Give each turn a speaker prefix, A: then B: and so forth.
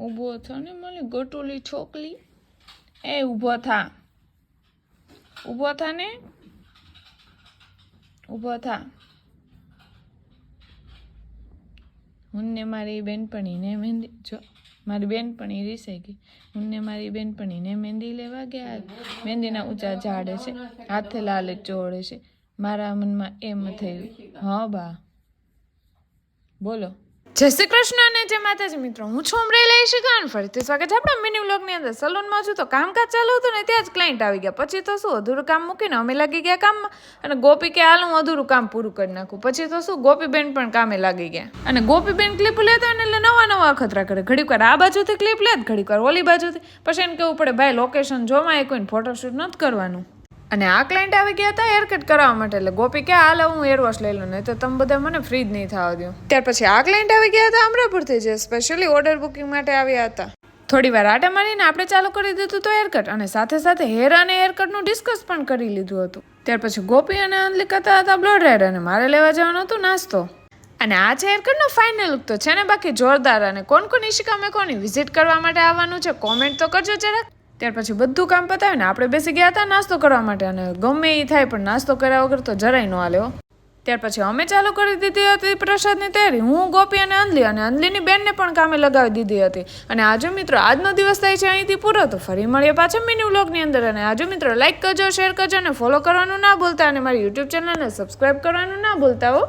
A: ઊભો થા ને મને ગટોલી છોકલી. એ ઊભો થા. ઊભો થા ને? ઊભો થા. હું ને મારી બેનપણીને મહેંદી, જો, મારી બેનપણી રીસાઈ ગઈ. હું ને મારી બેનપણીને મહેંદી લેવા ગયા. મહેંદીના ઊંચા ઝાડે છે, હાથે લાલ ચોળે છે. મારા મનમાં એમ થયું, હા બા. બોલો. જય શ્રી કૃષ્ણ અને જય માતાજી મિત્રો. હું છું અમરેલી શિકાન ફરીથી સ્વાગત છે આપણા મિની વ્લોગની અંદર. સલૂનમાં છું તો કામકાજ ચાલુ હતું ને ત્યાં જ ક્લાયન્ટ આવી ગયા. પછી તો શું, અધૂરું કામ મૂકીને અમે લાગી ગયા કામમાં અને ગોપી કે હાલ હું અધૂરું કામ પૂરું કરી નાખું. પછી તો શું, ગોપીબેન પણ કામે લાગી ગયા. અને ગોપીબેન ક્લિપ લેતા અને એટલે નવા નવા અખતરા કરે. ઘડીક આ બાજુથી ક્લિપ લે ઘડીક વાર ઓલી બાજુથી. પછી એને કેવું પડે, ભાઈ લોકેશન જોમાં એ કોઈને ફોટોશૂટ નથી કરવાનું. અને આ ક્લાયન્ટ આવી ગયા હતા હેરકટ કરાવવા માટે, એટલે ગોપી કે હાલ હું હેર વોશ લઈ લઉં, નહીં તો તમે બધા મને ફ્રી જ નહીં થવા દો ત્યાર પછી આ ક્લાયન્ટ આવી ગયા હતા અમરાપુરથી જે સ્પેશિયલી ઓર્ડર બુકિંગ માટે આવ્યા હતા. થોડી વાર આટા મારીને આપણે ચાલુ કરી દીધું તો હેરકટ અને સાથે સાથે હેર અને હેરકટનું ડિસ્કસ પણ કરી લીધું હતું. ત્યાર પછી ગોપી અને અંજલિ કરતા હતા, બ્લડ રેડ અને મારે લેવા જવાનું હતું નાસ્તો. અને આ છે હેરકટનો ફાઇનલ લુક તો છે ને બાકી જોરદાર, અને કોણ કોણ ઈશિકા મેં કોની વિઝિટ કરવા માટે આવવાનું છે કોમેન્ટ તો કરજો જરાક. ત્યાર પછી બધું કામ પતાવીને આપણે બેસી ગયા હતા નાસ્તો કરવા માટે અને ગમે એ થાય પણ નાસ્તો કર્યા વગર તો જરાય ન આલ્યો ત્યાર પછી અમે ચાલુ કરી દીધી હતી પ્રસાદની તૈયારી. હું, ગોપી અને અંજલિ અને અંજલિની બેનને પણ કામે લગાવી દીધી હતી. અને આજે મિત્રો આજનો દિવસ થાય છે અહીંથી પૂરો. તો ફરી મળીએ પાછા મિની વ્લોગની અંદર. અને આજે મિત્રો લાઇક કરજો શેર કરજો અને ફોલો કરવાનું ના ભૂલતા. અને મારી યુટ્યુબ ચેનલને સબસ્ક્રાઈબ કરવાનું ના ભૂલતા હો.